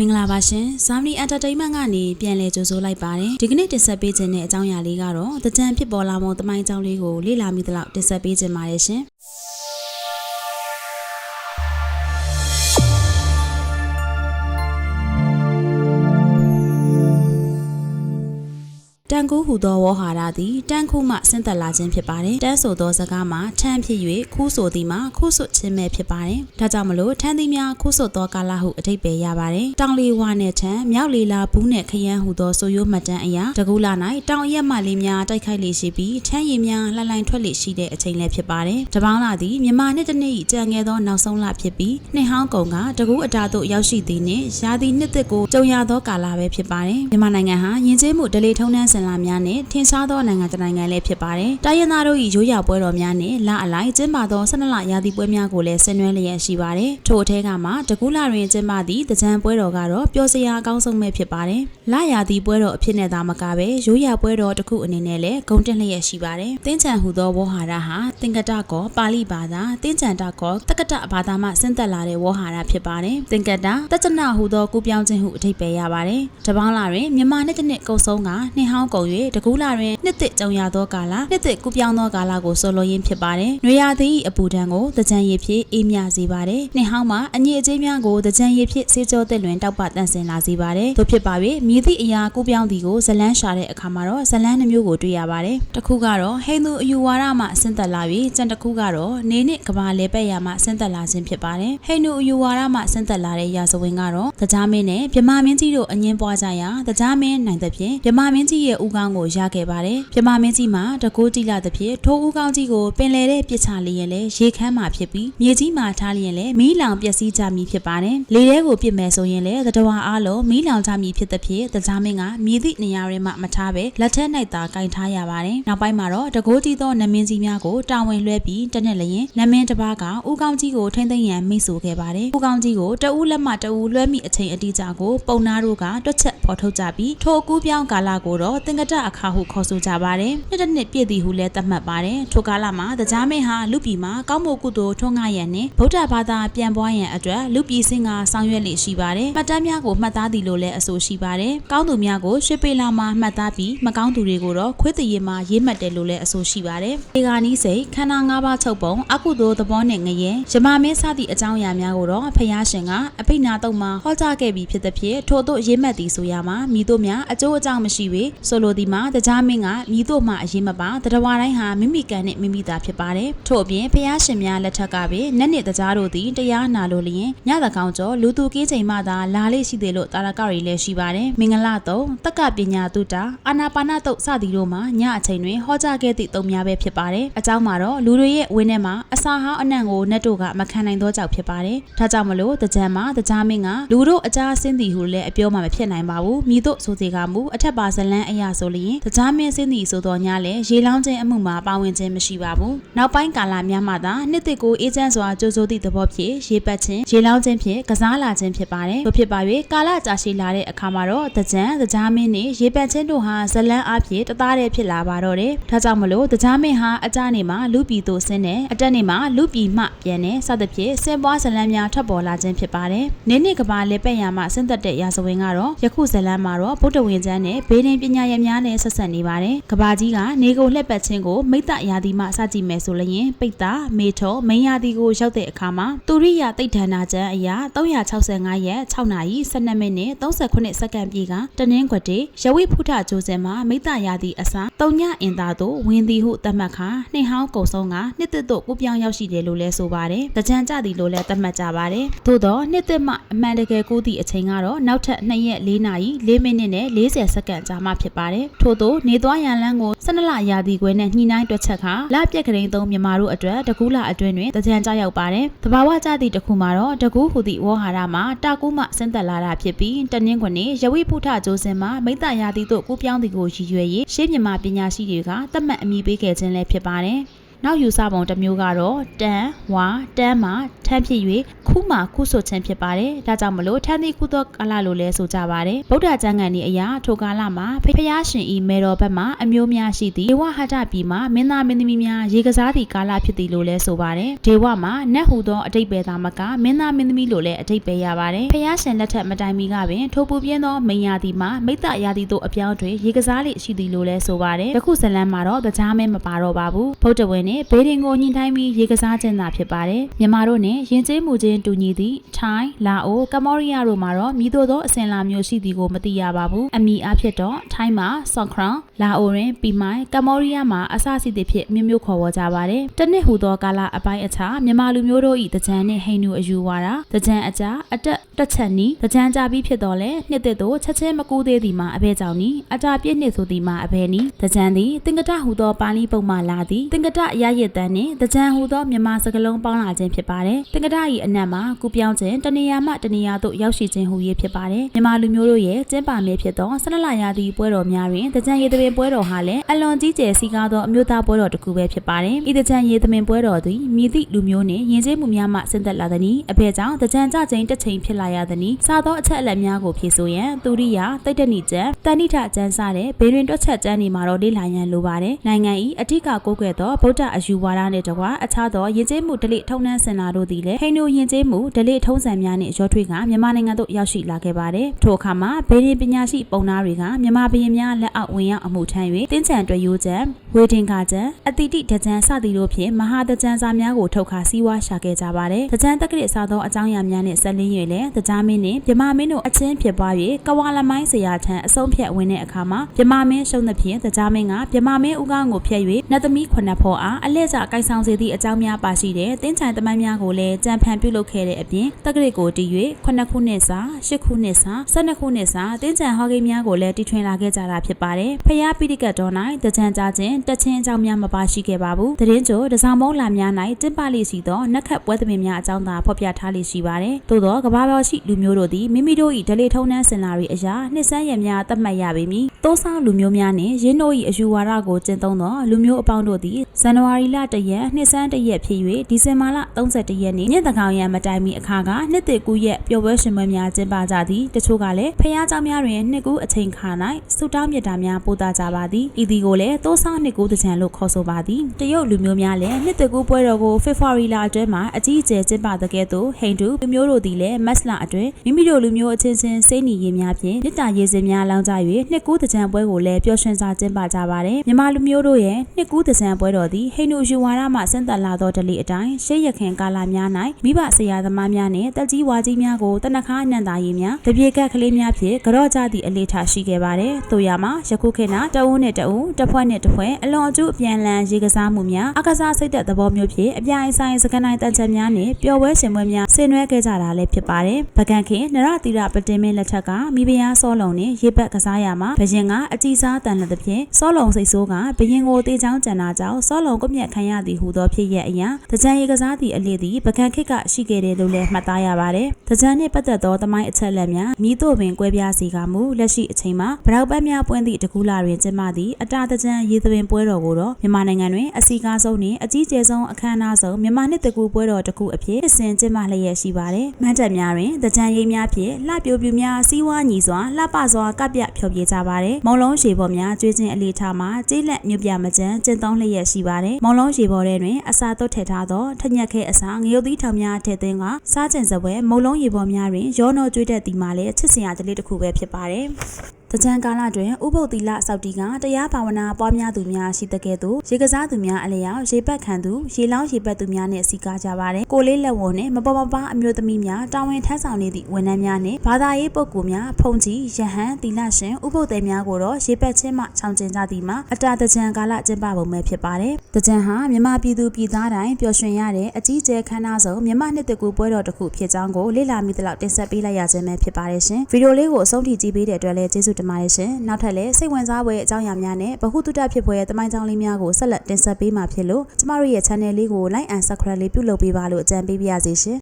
မင်္ဂလာပါရှင်။ Zamni Entertainment ကနေပြန်လည်ကြိုဆိုလိုက်ပါတယ်။ဒီကနေ့တင်ဆက်ပေးခြင်းတဲ့အကြောင်းအရာလေးကတော့တကြံဖြစ်ပေါ်လာမှုတမိုင်းအကြောင်းလေးကိုလေ့လာမိသလောက်တင်ဆက်ပေးခြင်းပါတယ်ရှင်။ တန်ကူးဟူသောဝေါဟာရသည်တန်ခုမှဆင်းသက်လာခြင်းဖြစ်ပါတယ်။တန်းဆိုသောစကားမှာထမ်းဖြစ်၍ခူးဆိုသည်မှာခူးဆွတ်ခြင်းပဲဖြစ်ပါတယ်။ဒါကြောင့်မလို့ထမ်းသည်များခူးဆွတ်သောကာလဟုအထိပ္ပယ်ရပါတယ်။တောင်လီဝါနဲ့ထမ်းမြောက်လီလာဘူးနဲ့ခရမ်းဟူသောဆိုရိုးမှတ်တမ်းအရာတကူလာ၌တောင်ရက်မှလေးများတိုက်ခိုက်လေရှိပြီးထမ်းရည်များလှလှိုင်ထွက်လေရှိတဲ့အချိန်လည်းဖြစ်ပါတယ်။တပေါင်းလာသည်မြမနှစ်တစ်နှစ်၏ကြံငယ်သောနောက်ဆုံးလဖြစ်ပြီးနှစ်ဟောင်းကုံကတကူအတာသို့ရောက်ရှိသည်နှင့်ရာသီနှစ်သက်ကိုကြုံရသောကာလပဲဖြစ်ပါတယ်။မြန်မာနိုင်ငံဟာယဉ်ကျေးမှုဒလေထုံးတန်းစင်လာများနဲ့ထင်ရှားသောနိုင်ငံတစ်နိုင်ငံလည်းဖြစ်ပါတယ်။တိုင်းရင်းသားတို့၏ရိုးရာပွဲတော်များနဲ့လအလိုက်ကျင်းပသော၁၂လရာသီပွဲများကိုလည်းဆင်နွှဲလျက်ရှိပါတယ်။ထို့အထက်ကမှတကူလာတွင်ကျင်းပသည့်တကြံပွဲတော်ကတော့ပျော်စရာအကောင်းဆုံးပဲဖြစ်ပါတယ်။လရာသီပွဲတော်အဖြစ်နဲ့သာမကပဲရိုးရာပွဲတော်တစ်ခုအနေနဲ့လည်းဂုဏ်တင်လျက်ရှိပါတယ်။တင်းချံဟူသောဝေါဟာရဟာသင်္ကတကောပါဠိဘာသာတင်းချံတကောတက္ကတဘာသာမှဆင်းသက်လာတဲ့ဝေါဟာရဖြစ်ပါတယ်။သင်္ကတတက္ကနဟူသောကူပြောင်းခြင်းဟုအထိပ္ပယ်ရပါတယ်။တပေါင်းလာတွင်မြန်မာနှစ်တစ်နှစ်ကုံဆုံးကနှစ်ဟောင်းကုန်၍တကူလာတွင်နှစ်သက်ကြုံရသောကာလနှစ်သက်ကူပြောင်းသောကာလကိုဆိုလိုရင်းဖြစ်ပါတယ်။နွေရာသီ၏အပူဒဏ်ကိုတကြံရည်ဖြင့်အေးမြစေပါတယ်။နှစ်ဟောင်းမှာအညစ်အကြေးများကိုတကြံရည်ဖြင့်စေကြောသက်လွင်တောက်ပတန့်စင်လာစေပါတယ်။သို့ဖြစ်ပါ၍မြည်သည့်အရာကူပြောင်းသည်ကိုဇလန်းရှာတဲ့အခါမှာတော့ဇလန်းနှမျိုးကိုတွေ့ရပါတယ်။တစ်ခုကတော့ဟိန္ဒူအယူဝါဒမှဆင်းသက်လာပြီးကျန်တစ်ခုကတော့နေနှင့်ကဘာလဲပက်ရမှဆင်းသက်လာခြင်းဖြစ်ပါတယ်။ဟိန္ဒူအယူဝါဒမှဆင်းသက်လာတဲ့ရာဇဝင်ကတော့တရားမင်းနဲ့မြမမင်းကြီးတို့အငင်းပွားကြရာတရားမင်းနိုင်တဲ့ဖြင့်မြမမင်းကြီးရဲ့ဥကောင်းကိုရခဲ့ပါတယ်။မြမမင်းကြီးမှာတကိုးကြည့်လာတဲ့ဖြင့်ထိုးဥကောင်းကြီးကိုပင်လယ်တဲ့ပြစ်ချလျက်လဲရေခမ်းမှာဖြစ်ပြီးမြေကြီးမှာထားလျက်လဲမီးလောင်ပျက်စီးကြမည်ဖြစ်ပါတယ်။လေထဲကိုပြစ်မယ်ဆိုရင်လဲတတဝါအားလုံးမီးလောင်ကြမည်ဖြစ်တဲ့ဖြင့်တရားမင်းကမြေသည့်နေရာတွေမှမထားပဲလက်ထက်၌သာကင်ထားရပါတယ်။နောက်ပိုင်းမှာတော့တကိုးကြည့်သောနမင်းကြီးများကိုတာဝန်လွှဲပြီးတနေ့လျင်နမင်းတစ်ပါးကဥကောင်းကြီးကိုထိမ့်သိမ့်ရန်မိတ်ဆိုခဲ့ပါတယ်။ဥကောင်းကြီးကိုတအူးလက်မှတအူးလွှဲမိအချိန်အတိအကျကိုပုံနာတို့ကတွက်ချက်ဖော်ထုတ်ကြပြီးထိုအကူပြောင်းကာလကိုတော့တင်္ကတအခါဟုခေါ်ဆိုကြပါတယ်။နှစ်တစ်နှစ်ပြည့်သည်ဟုလည်းသတ်မှတ်ပါတယ်။ထိုကာလမှာတရားမင်းဟာလူပြည်မှာကောင်းမှုကုသိုလ်ထွန်းကားရန်နှင့်ဗုဒ္ဓဘာသာပြန်ပွားရန်အတွက်လူပြည်စင်ကဆောင်ရွက်လေ့ရှိပါတယ်။မှတ်တမ်းများကိုမှတ်သားသည်လို့လည်းအဆိုရှိပါတယ်။ကောင်းသူများကိုရွှေပေလာမှာမှတ်သားပြီးမကောင်းသူတွေကိုတော့ခွေးတရေမှာရေးမှတ်တယ်လို့လည်းအဆိုရှိပါတယ်။ဒီကနီးစိတ်ခန္ဓာ၅ပါးချုပ်ပုံအကုသိုလ်သဘောနဲ့ငရဲရမမင်းစသည့်အကြောင်းအရာများကိုတော့ဖယားရှင်ကအဖိနာတုံမှာဟောကြားခဲ့ပြီးဖြစ်သဖြင့်ထို့သို့ရေးမှတ်သည်ဆိုရမှာမိတို့များအကျိုးအကြောင်းမရှိ၍ဆိုလိုသည်မှာတရားမင်းကမိတို့မှအရေးမပါတတဝါတိုင်းဟာမိမိကံနဲ့မိမိသာဖြစ်ပါတယ်ထို့အပြင်ဖယားရှင်များလက်ထက်ကပင်နက်နစ်တရားတို့သည်တရားနာလို့လျင်ညသကောင်ကျော်လူသူကေးချိန်မှသာလာလေရှိသေးလို့တာရကတွေလည်းရှိပါတယ်မင်္ဂလာတုံတက္ကပညာတုတာအာနာပါနတုတ်စသည်တို့မှာညအချိန်တွင်ဟောကြားခဲ့သည့်တုံများပဲဖြစ်ပါတယ်အကြောင်းမှာတော့လူတွေရဲ့ဝင်းထဲမှာအစာဟောင်းအနံ့ကိုနတ်တို့ကမခံနိုင်သောကြောင့်ဖြစ်ပါတယ်ဒါကြောင့်မလို့တကြံမှာတရားမင်းကလူတို့အကြဆင်းသည်ဟုလည်းအပြောမှမဖြစ်နိုင်ပါဘူးမိတို့ဆိုစေကမူအထက်ပါဇလန်းအရာဆိုလျင်တရားမင်းဆင်းသည်ဆိုတော့ညလည်းရေလောင်းခြင်းအမှုမှာပါဝင်ခြင်းမရှိပါဘူးနောက်ပိုင်းကာလများမှသာနှစ်တစ်ကိုအေးချမ်းစွာကြိုးစိုးသည့်သဘောဖြင့်ရေပတ်ခြင်းရေလောင်းခြင်းဖြင့်ကစားလာခြင်းဖြစ်ပါတယ်တို့ဖြစ်ပါ၍ကာလကြာရှည်လာတဲ့အခါမှာတော့တကြံတရားမင်းနှင့်ရေပတ်ခြင်းတို့ဟာဇလန်းအဖြစ်တသားတည်းဖြစ်လာပါတော့တယ်ဒါကြောင့်မလို့တရားမင်းဟာအကြနေမှာလူပြည်သို့ဆင်းတယ်အတက်နေမှာလူပြည်မှပြန်တယ်စသဖြင့်စင်ပွားဇလန်းများထွက်ပေါ်လာခြင်းဖြစ်ပါတယ်နင်းနှစ်ကဘာလက်ပက်ရမှာဆင်းသက်တဲ့ရာဇဝင်ကတော့ယခုဇလန်းမှာတော့ဗုဒ္ဓဝင်ကျမ်းနဲ့ဘေးဒင်ပညာရည်များနဲ့ဆက်ဆက်နေပါတယ်ကဘာကြီးကနေကိုလှက်ပတ်ခြင်းကိုမိတ္တရာသီမှစကြည့်မယ်ဆိုလျင်ပိတ်တာမေထောမိန်ရာသီကိုရောက်တဲ့အခါမှာတူရိယတိတ်ဌာနာကျမ်းအရာ365ရက်6နာရီ12မိနစ်38စက္ကန့်ပြည့်ကတနင်္ဂွတေရဝိဖုထဂျိုစင်မှာမိတ္တရာသီအစာ3ညအင်သာသို့ဝင်သည်ဟုသတ်မှတ်ခါနှိဟောင်းကုံဆုံးကနှစ်သက်သို့ကူပြောင်းရောက်ရှိတယ်လို့လဲဆိုပါတယ်။တကြံကြသည်လို့လဲသတ်မှတ်ကြပါတယ်။သို့တော့နှစ်သက်မှအမှန်တကယ်ကူးသည့်အချိန်ကတော့နောက်ထပ်2ရက်4နာရီ4မိနစ်နဲ့40စက္ကန့်ကြာမှဖြစ်ပါတယ်။ထို့သောနေသွားရန်လန်းကို12လရာသီခွဲနဲ့ညှိနှိုင်းတွက်ချက်ခါလပြက်ကလေးသုံးမြန်မာတို့အတွက်တကူးလအတွင်းတွင်တကြံကြရောက်ပါတယ်။တဘာဝကြသည့်တစ်ခုမှာတော့တကူးဟူသည့်ဝေါ်ဟာရမှာတာကူးမှဆင်းသက်လာတာဖြစ်ပြီးတနင်းခွနေရဝိဖုထဂျိုးစင်မှာမိတ္တရာသီတို့ကူပြောင်းသည်ကိုရည်ရွယ်၍ရှေးမြန်မာပညာရှိတွေကသတ်မှတ်အမိပေးခဲ့ခြင်းလည်းဖြစ်ပါတယ်။ နောက်ယူဆပုံတစ်မျိုးကတော့တန်ဝါတန်းမှာထမ်းဖြစ်၍ခုမှခုဆွခြင်းဖြစ်ပါတယ်ဒါကြောင့်မလို့ထမ်းသည့်ခုသောကာလလို့လဲဆိုကြပါတယ်ဗုဒ္ဓကျမ်းဂန်ဤအရာထိုကာလမှာဖဖျားရှင်ဤမေတော်ဘက်မှအမျိုးများရှိသည်ဒေဝဟတပြည်မှာမင်းသားမင်းသမီးများရေကစားသည့်ကာလဖြစ်သည်လို့လဲဆိုပါတယ်ဒေဝမှာနတ်ဟူသောအတိတ်ပဲသာမကမင်းသားမင်းသမီးလို့လဲအတိတ်ပဲရပါတယ်ဖျားရှင်လက်ထက်မတိုင်မီကပင်ထိုပူပြင်းသောမိန်ယာသည်မှာမိတ္တရာသီတို့အပြောင်းတွင်ရေကစားလိရှိသည်လို့လဲဆိုပါတယ်တခုဇလန်းမှာတော့ကြားမဲမပါတော့ပါဘူးဗုဒ္ဓဝင်နဲ့ဘေးရင်ကိုညှိနှိုင်းပြီးရေကစားခြင်းသာဖြစ်ပါတယ်မြန်မာတို့နဲ့ယဉ်ကျေးမှုချင်းတူညီသည့်ထိုင်းလာအိုကမ္ဘောဒီးယားတို့မှာတော့မြည်သို့သောအစဉ်လာမျိုးရှိသည်ကိုမသိရပါဘူးအမိအဖြစ်တော့ထိုင်းမှာဆော့ခရန်လာအိုတွင်ပီမိုင်ကမ္ဘောဒီးယားမှာအစစီသည်ဖြင့်မျိုးမျိုးခေါ်ဝေါ်ကြပါတယ်တနစ်ဟူသောကာလအပိုင်းအခြားမြန်မာလူမျိုးတို့၏တကြံနှင့်ဟိန္ဒူအယူဝါဒတကြံအကြအတက်တက်ချက်နီးတကြံကြပြီးဖြစ်တော်လဲနှစ်သက်သို့ချက်ချင်းမကူးသေးသည်မှာအဘဲကြောင့်နီးအတာပြည့်နှစ်ဆိုသည်မှာအဘဲနီးတကြံသည်တင်္ကတဟူသောပါဠိပုံမှလာသည်တင်္ကတရရစ်တန်းနှင့်တကြံဟူသောမြန်မာစကားလုံးပေါင်းလာခြင်းဖြစ်ပါတယ်တင်္ကတ၏အနက်မှာကူပြောင်းခြင်းတနေရာမှတနေရာသို့ရောက်ရှိခြင်းဟူ၍ဖြစ်ပါတယ်မြန်မာလူမျိုးတို့ရဲ့ကျင်းပမဲဖြစ်သောဆနလရာသီပွဲတော်များတွင်တကြံရေသမင်ပွဲတော်ဟာလည်းအလွန်ကြီးကျယ်စီကားသောအမျိုးသားပွဲတော်တစ်ခုပဲဖြစ်ပါတယ်ဤတကြံရေသမင်ပွဲတော်သည်မြည်သည့်လူမျိုးနှင့်ယဉ်ကျေးမှုများမှဆင်းသက်လာသည်။အဖေကြောင့်တကြံကြချိန်တစ်ချိန်ဖြစ်လာရသည်။စားသောအချက်အလက်များကိုဖြည့်ဆို့ရန်သူရိယာတိတ်တနိကျန်တဏိထကျန်းစားတဲ့ဘေးရင်တွက်ချက်ကျန်းနေမှာတော့လေ့လာရန်လိုပါတယ်။နိုင်ငံ၏အထက်ကကိုးကွယ်သောဗုဒ္ဓအယူဝါဒနှင့်တကွာအခြားသောယဉ်ကျေးမှုဒလိထုံနှန်းစင်နာတို့သည်လည်းဟိန္ဒူယဉ်ကျေးမှုဒလိထုံးစံများနှင့်ရောထွေးကမြန်မာနိုင်ငံသို့ရောက်ရှိလာခဲ့ပါတယ်။ထိုအခါမှာဘေးရင်ပညာရှိပုံနာတွေကမြန်မာဘုရင်များလက်အောက်ဝင်ရောက်အမှုထမ်း၍တင်းချံတွေ့ရိုးကျန်ဝေတင်ကကျန်အတိတိဒကြံစသည်တို့ဖြင့်မဟာဒကြံစာများကိုထုတ်ခါစီးဝါးရှာခဲ့ကြပါတယ်။ဒကြံတက္ကရာစားသောအကြောင်းအရာများနှင့်ဆက်လင်း၍လည်းတကြားမင်းနှင့်မြမမင်းတို့အချင်းဖြစ်ပွား၍ကဝါလမိုင်းဆရာထံအဆုံးဖြတ်ဝင်တဲ့အခါမှာမြမမင်းရှုံးသဖြင့်တကြားမင်းကမြမမင်းဦးကောင်းကိုဖျက်၍နတ်သမီးခုနှစ်ဖော်အားအလဲကျကိုင်ဆောင်စေသည့်အကြောင်းများပါရှိတဲ့တင်းချံတမိုင်းများကိုလည်းကြံဖန်ပြုလုပ်ခဲ့တဲ့အပြင်တက္ကရာကိုတည်၍ခုနှစ်ခုနှစ်စာရှစ်ခုနှစ်စာဆယ်နှစ်ခုနှစ်စာတင်းချံဟော်ဂိမ်းများကိုလည်းတီထွင်လာခဲ့ကြတာဖြစ်ပါတယ်။ဖျားပိဋကတ်တော်၌တကြံကြခြင်းတက်ချင်းအကြောင်းများမပါရှိခဲ့ပါဘူး။တရင်ကျိုတစောင်းမုံလာများ၌တင်ပလေးစီသောနက်ခတ်ပွဲသမင်များအကြောင်းသာဖော်ပြထားလေးရှိပါတယ်။သို့သောကဘာပေါ်ရှိလူမျိုးတို့သည်မိမိတို့၏ဒလေထုံနှန်းစင်လာရီအရာနှစ်ဆန်းရများသတ်မှတ်ရပေမည်။တိုးဆောင်လူမျိုးများနှင့်ရင်းတို့၏အယူဝါဒကိုကျင့်သုံးသောလူမျိုးအပေါင်းတို့သည်ဇန်နဝရီလတရက်နှစ်ဆန်းတရက်ဖြစ်၍ဒီဇင်ဘာလ31ရက်နေ့မြင့်တကောင်ရံမတိုင်မီအခါကနှစ်တကူရက်ပျော်ပွဲရှင်ပွဲများကျင်းပကြသည်တချို့ကလည်းဖျားเจ้าများတွင်နှစ်ကူအချိန်ခါ၌ဆုတောင်းမြတ်တာများပို့တာကြပါသည်ဤသည်ကိုလည်းတိုးဆောင်နှစ်ကူတကြံလို့ခေါ်ဆိုပါသည်တရုတ်လူမျိုးများလည်းနှစ်တကူပွဲတော်ကိုဖေဖော်ဝါရီလအတွင်းမှာအကြီးအကျယ်ကျင်းပတဲ့ကဲ့သို့ဟိန္ဒူလူမျိုးတို့သည်လည်းမတ်လအတွင်းမိမိတို့လူမျိုးအချင်းချင်းစိတ်ညီရေးများဖြင့်မြစ်တာရေးစင်များလောင်းကြ၍နှစ်ကူတကြံပွဲကိုလည်းပျော်ရွှင်စွာကျင်းပကြပါတယ်မြန်မာလူမျိုးတို့ရဲ့နှစ်ကူတကြံပွဲတော်သည်ဟိ န္ဒူယူဝါဒမှဆင်းသက်လာသောဓလေ့အတိုင်းရှေးရခင်ကာလများ၌မိဘဆရာသမားများနှင့်တက်ကြီးဝါကြီးများကိုတနခါအနန္တာရီများတပြေကက်ကလေးများဖြင့်ကြော့ကြသည့်အလေးထားရှိခဲ့ပါတယ်။တို့ရမှာယခုခေတ်၌တအုပ်နဲ့တအုပ်တစ်ဖွဲ့နဲ့တစ်ဖွဲ့အလွန်အကျူးအပြန်လန်ရေကစားမှုများအကစားစိတ်သက်သဘောမျိုးဖြင့်အပြိုင်ဆိုင်စကနိုင်တန်ချက်များနှင့်ပျော်ပွဲရှင်ပွဲများဆင်နွှဲခဲ့ကြတာလည်းဖြစ်ပါတယ်။ပကံခင်နရတိရပတင်မင်းလက်ထက်ကမိဖုရားစောလုံနှင့်ရေဘက်ကစားရမှာဘရင်ကအကြည်စားတန်လက်သဖြင့်စောလုံစိတ်ဆိုးကဘရင်ကိုတေးချောင်းကြံနာကြောင်းစောလုံကွမျက်ခံရသည်ဟူသောဖြစ်ရက်အရာတကြံရေကစားသည့်အလေးသည်ပကံခေတ်ကရှိခဲ့တယ်လို့လည်းမှတ်သားရပါတယ်။တကြံနှင့်ပတ်သက်သောသမိုင်းအချက်အလက်များမိတို့ပင်ကွဲပြားစီကမူလက်ရှိအချိန်မှာဗရောက်ပတ်များပွင့်သည့်တကူလာတွင်ကျင်းပသည့်အတာတကြံရေသပင်ပွဲတော်ကိုတော့မြန်မာနိုင်ငံတွင်အစီကားဆုံးနှင့်အကြီးကျယ်ဆုံးအခမ်းအနားဆုံးမြန်မာနှစ်တကူပွဲတော်တစ်ခုအဖြစ်အစဉ်ကျင်းပလျက်ရှိပါတယ်။မှန်းချက်များတွင်တကြံရိပ်များဖြင့်လှပြိုပြူများစီးဝါးညီစွာလှပစွာကပ်ပြဖျော်ဖြေကြပါတယ်။မုံလုံးရေပေါ်များကျွေးခြင်းအလေးထားမှာကျေးလက်မြုပ်ပြမကြမ်းကျင့်သုံးလျက်ရှိပါတယ်။မုံလုံးရေပေါ်ထဲတွင်အစာသွတ်ထည့်ထားသောထညက်ခဲအစာငရုတ်သီးထောင်များထည့်သွင်းကစားကျင်စပွဲမုံလုံးရေပေါ်များတွင်ရောနှောကျွေးတတ်သည်မှာလည်းချစ်စရာတလေးတစ်ခုပဲဖြစ်ပါတယ်။ တကြံကာလတွင်ဥပုပ်သီလစောက်တီကတရားဘာဝနာပွားများသူများရှိတဲ့ကဲ့သို့ရေကစားသူများအလျောက်ရေပတ်ခံသူရေလောင်းရေပတ်သူများနှင့်စီကားကြပါတယ်။ကိုလေးလက်ဝန်းနှင့်မပေါ်မပါအမျိုးသမီးများတာဝန်ထမ်းဆောင်နေသည့်ဝန်ထမ်းများနှင့်ဘာသာရေးပုဂ္ဂိုလ်များဖုန်ကြီးယဟန်သီလရှင်ဥပုပ်သည်များကိုတော့ရေပတ်ချင်းမှခြောင်ကျင်ကြသည်မှာအတာတကြံကာလကျင်းပပုံပဲဖြစ်ပါတယ်။တကြံဟာမြမပြည်သူပြည်သားတိုင်းပျော်ရွှင်ရတဲ့အကြီးကျယ်ခမ်းနားဆုံးမြမနှစ်တကူပွဲတော်တစ်ခုဖြစ်ကြောင်းကိုလေ့လာမိသလောက်တင်ဆက်ပေးလိုက်ရခြင်းပဲဖြစ်ပါတယ်ရှင်။ဗီဒီယိုလေးကိုအဆုံးထိကြည့်ပေးတဲ့အတွက်လည်းကျေးဇူးတင်ပါတယ်ရှင်။နောက်ထပ်လည်းစိတ်ဝင်စားဖွယ်အကြောင်းအရာများနဲ့ဗဟုသုတဖြစ်ဖွယ်တမိုင်းကြောင်းလေးများကိုဆက်လက်တင်ဆက်ပေးမှာဖြစ်လို့ကျမတို့ရဲ့ channel လေးကို like and subscribe လေးပြုလုပ်ပေးပါလို့အကြံပေးပါရစေရှင်